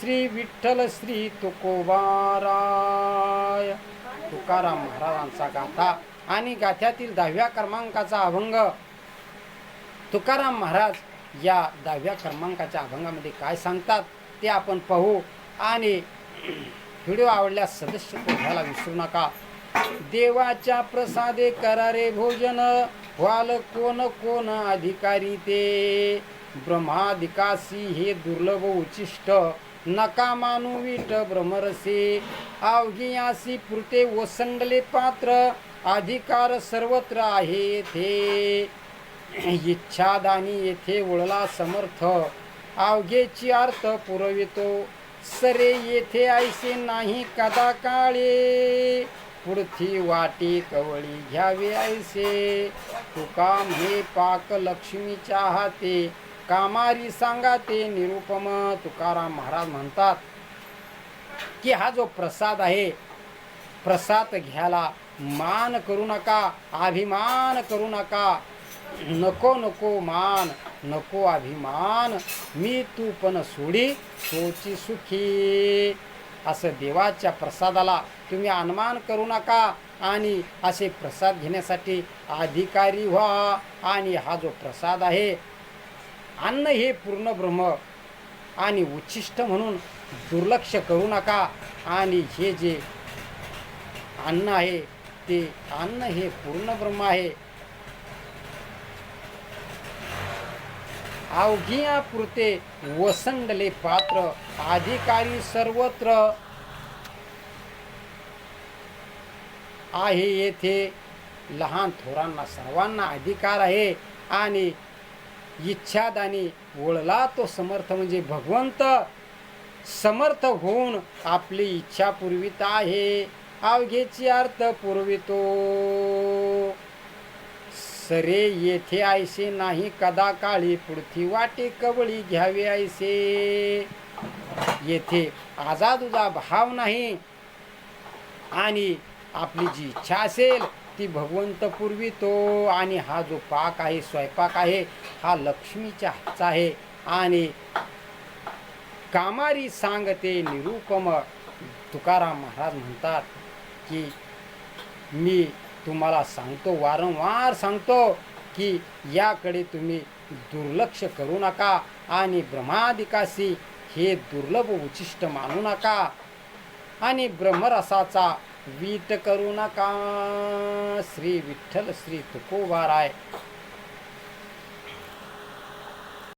श्री विठ्ठल श्री तुकोबाराय तुकाराम महाराजांचा गाथा आणि गाथ्यातील दहाव्या क्रमांकाचा अभंग. तुकाराम महाराज या दहाव्या क्रमांकाच्या अभंगामध्ये काय सांगतात ते आपण पाहू आणि व्हिडिओ आवडल्यास सदस्य घ्यायला विसरू नका. देवाच्या प्रसादे करारे भोजन व्हाल कोण कोण अधिकारी ते. ब्रह्मादिकासी हे दुर्लभ उचिष्ट. नका मानू विट भ्रमरसे. अवघियासी पुरते ओसंडले पात्र. अधिकार सर्वत्र आहे येथे इच्छादानी येथे वळला समर्थ. अवघेची अर्थ पुरवितो. सरे येथे ऐसे नाही कदा काळे. पुढची वाटी कवळी घ्यावे ऐसे तुकाम हे पाक लक्ष्मीच्या हाते कामारी सांगा ते निरुपम तुकाराम महाराज म्हणतात की हा जो प्रसाद आहे प्रसाद घ्यायला मान करू नका अभिमान करू नका. नको नको मान नको अभिमान. मी तू पण सोडी सोची सुखी. असं देवाच्या प्रसादाला तुम्ही अनुमान करू नका आणि असे प्रसाद घेण्यासाठी अधिकारी व्हा. आणि हा जो प्रसाद आहे अन्न हे पूर्ण ब्रह्म आणि उच्छिष्ट म्हणून दुर्लक्ष करू नका. आणि हे जे अन्न आहे ते अन्न हे पूर्ण ब्रह्म आहे. अवघिया पुरते वसंडले पात्र अधिकारी सर्वत्र आहे येथे. लहान थोरांना सर्वांना अधिकार आहे. आणि इच्छादानी वळला तो समर्थ म्हणजे भगवंत. समर्थ होऊन आपली इच्छा पुरवित आहे. अवघेची अर्थ पुरवितो. सरे येथे आयसे नाही कदा काळी पुढती वाटे कवळी घ्यावी आयसे. येथे आजादुजा भाव नाही. आणि आपली जी इच्छा असेल ती भगवंत पुरवितो आणि हा जो पाक आहे स्वयंपाक आहे हा लक्ष्मीच्या हातचा आहे. आणि कामारी सांगते निरुपम तुकाराम महाराज म्हणतात की मी तुम्हाला सांगतो वारंवार सांगतो की याकडे तुम्ही दुर्लक्ष करू नका आणि ब्रह्मादिकाशी हे दुर्लभ उचिष्ट मानू नका. आणि ब्रह्मरसाचा वीट करू नका श्री विठ्ठल श्री तुकोबाराय.